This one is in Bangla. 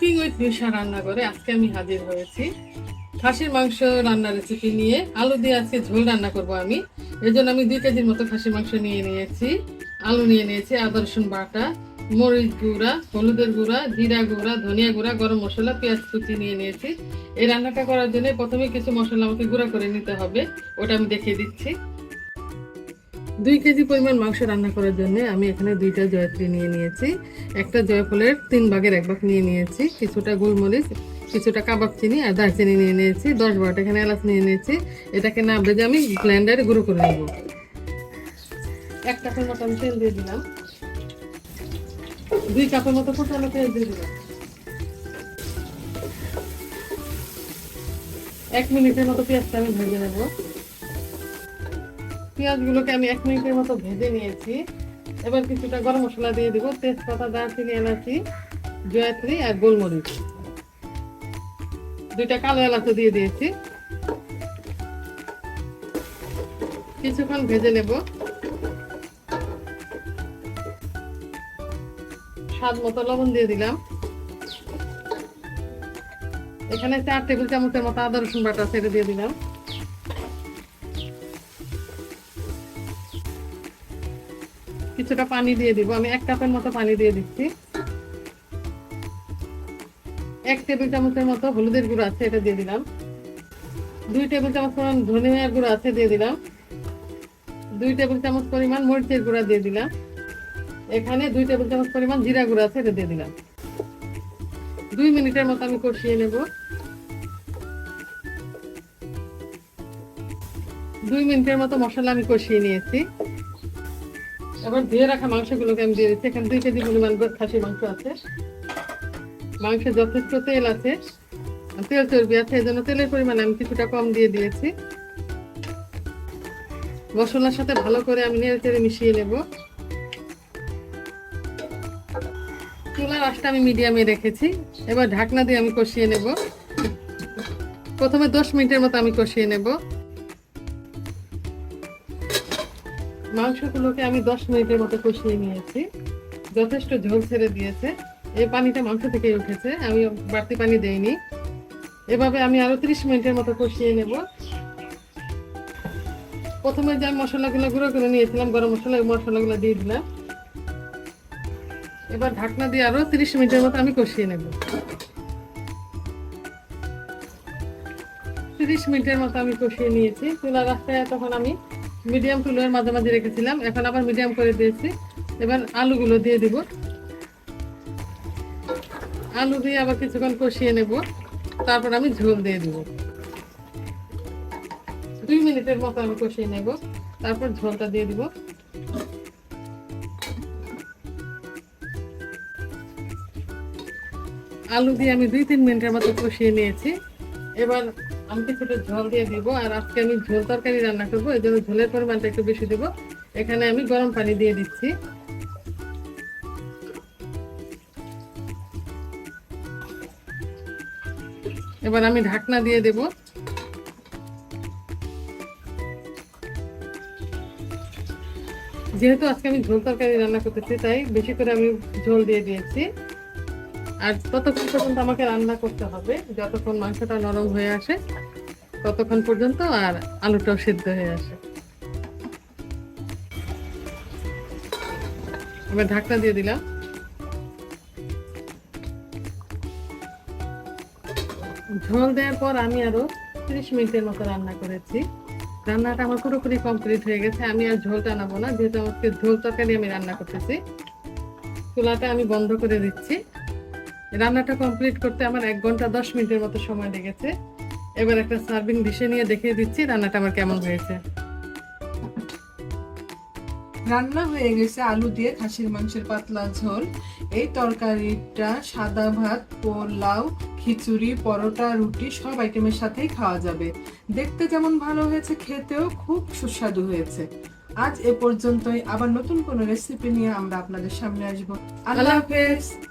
কুকিং উইথ নিশা রান্না করে আজকে আমি হাজির হয়েছি। খাসির মাংস রান্নার রেসিপি নিয়ে। আলু দিয়ে আজকে ঝোল রান্না করব আমি। এর জন্য আমি দুই কেজির মতো খাসির মাংস নিয়ে নিয়েছি। আলু নিয়ে নিয়েছি, আদা, রসুন বাটা, মরিচ গুঁড়া, হলুদের গুঁড়া, জিরা গুঁড়া, ধনিয়া গুঁড়া, গরম মশলা, পেঁয়াজ কুচি নিয়ে নিয়েছি। এই রান্নাটা করার জন্য প্রথমে কিছু মশলা আমাকে গুঁড়া করে নিতে হবে, ওটা আমি দেখিয়ে দিচ্ছি। দুই কেজি পরিমাণ মাংস রান্না করার জন্য আমি এখানে দুইটা জয়ত্রী নিয়ে নিয়েছি। একটা জয়ফলের তিন ভাগের এক ভাগ নিয়ে নিয়েছি, কিছুটা গোলমরিচ, কিছুটা কাবাব চিনি আর দারচিনি নিয়ে নিয়েছি, দশ বারোটা এখানে এলাচ নিয়ে নিয়েছি। এটাকে না ভেজে আমি ব্লেন্ডারে গুঁড়ো করে নেব। এক কাপের মতো আমি তেল দিয়ে দিলাম। দুই কাপের মতো ফুটানো তেল দিয়ে দিলাম। এক মিনিটের মতো পেঁয়াজটা আমি ভেজে নেব। পেঁয়াজগুলোকে আমি এক মিনিটের মতো ভেজে নিয়েছি। এবার কিছুটা গরম মশলা দিয়ে দিব। তেজপাতা, দারচিনি, এলাচি, জয়ত্রী আর গোলমরিচ। দুইটা কালো এলাচ দিয়ে দিয়েছি। কিছুক্ষণ ভেজে নেব। স্বাদ মতো লবণ দিয়ে দিলাম। এখানে চার টেবিল চামচের মতো আদা রসুন বাটা ছেড়ে দিয়ে দিলাম। কিছুটা পানি দিয়ে দিব। আমি এক কাপের মতো পানি দিয়ে দিচ্ছি। এক টেবিল চামচের মতো হলুদের গুঁড়ো আছে, এটা দিয়ে দিলাম। দুই টেবিল চামচ পরিমাণ ধনিয়ার গুঁড়ো আছে, দিয়ে দিলাম। দুই টেবিল চামচ পরিমাণ মরিচের গুঁড়া দিয়ে দিলাম। এখানে দুই টেবিল চামচ পরিমাণ জিরা গুঁড়ো আছে, এটা দিয়ে দিলাম। দুই মিনিটের মতো আমি কষিয়ে নেব। দুই মিনিটের মতো মশলা আমি কষিয়ে নিয়েছি। এবার ধুয়ে রাখা মাংসগুলোকে আমি দিয়ে দিচ্ছি। এখানে দুই কেজি পরিমাণ খাসি মাংস আছে। মাংসে যথেষ্ট তেল আছে। তেল চর্বি আছে, এই জন্য তেলের পরিমাণ আমি কিছুটা কম দিয়ে দিয়েছি। মশলার সাথে ভালো করে আমি নেড়ে চেড়ে মিশিয়ে নেব। চুলার আঁচটা আমি মিডিয়ামে রেখেছি। এবার ঢাকনা দিয়ে আমি কষিয়ে নেব। প্রথমে দশ মিনিটের মতো আমি কষিয়ে নেব। মাংসগুলোকে আমি দশ মিনিটের মতো কষিয়ে নিয়েছি। যথেষ্ট ঝোল ছেড়ে দিয়েছে। এই পানিটা মাংস থেকে উঠেছে। আমি বাড়তি পানি দেইনি। এভাবে আমি আরও ত্রিশ মিনিটের মতো কষিয়ে নেব। প্রথমে যে মশলাগুলো গুঁড়ো করে নিয়েছিলাম, গরম মশলা মশলাগুলো দিয়ে দিলাম। এবার ঢাকনা দিয়ে আরও ত্রিশ মিনিটের মতো আমি কষিয়ে নেব। তিরিশ মিনিটের মতো আমি কষিয়ে নিয়েছি। চুলা রাস্তায় তখন আমি মিডিয়াম টুলের মাঝামাঝি রেখেছিলাম, এখন আবার মিডিয়াম করে দিয়েছি। এবার আলুগুলো দিয়ে দিব। আলু দিয়ে আবার কিছুক্ষণ কষিয়ে নেব। তারপর আমি ঝোল দিয়ে দিব। দুই মিনিটের মতো আমি কষিয়ে নেব। তারপর ঝোলটা দিয়ে দিব। আলু দিয়ে আমি দুই তিন মিনিটের মতো কষিয়ে নিয়েছি। এবার আমি কিছুটা ঝোল দিয়ে দিব, আর আজকে আমি ঝোল তরকারি রান্না করব, এই জন্য ঝোলের পরিমাণটা একটু বেশি দেবো। এখানে আমি গরম পানি দিয়ে দিচ্ছি। এবার আমি ঢাকনা দিয়ে দেব। যেহেতু আজকে আমি ঝোল তরকারি রান্না করতেছি, তাই বেশি করে আমি ঝোল দিয়ে দিয়েছি। আর ততক্ষণ পর্যন্ত আমাকে রান্না করতে হবে। যতক্ষণ মাংসটা নরম হয়ে আসে, ততক্ষণ পর্যন্ত আর আলুটাও সিদ্ধ হয়ে আসে। এবার ঢাকনা দিয়ে দিলাম। ঝোল দেওয়ার পর আমি আরও তিরিশ মিনিটের মতো রান্না করেছি। রান্নাটা আমার পুরোপুরি কমপ্লিট হয়ে গেছে। আমি আর ঝোল টানাবো না, যেহেতু আমাকে ঝোল তরকারি আমি রান্না করতেছি। চুলাটা আমি বন্ধ করে দিচ্ছি। রান্নাটা কমপ্লিট করতে আমার এক ঘণ্টা দশ মিনিটের মতো সময় লেগেছে। এবার একটা সার্ভিং ডিশে নিয়ে দেখিয়ে দিচ্ছি রান্নাটা আমার কেমন হয়েছে। রান্না হয়ে গেছে আলু দিয়ে খাসির মাংসের পাতলা ঝোল। এই তরকারিটা সাদা ভাত, পোলাও, খিচুড়ি, পরোটা, রুটি সব আইটেমের সাথেই খাওয়া যাবে। দেখতে যেমন ভালো হয়েছে, খেতেও খুব সুস্বাদু হয়েছে। আজ এ পর্যন্তই। আবার নতুন কোনো রেসিপি নিয়ে আমরা আপনাদের সামনে আসব। আল্লাহ হাফেজ।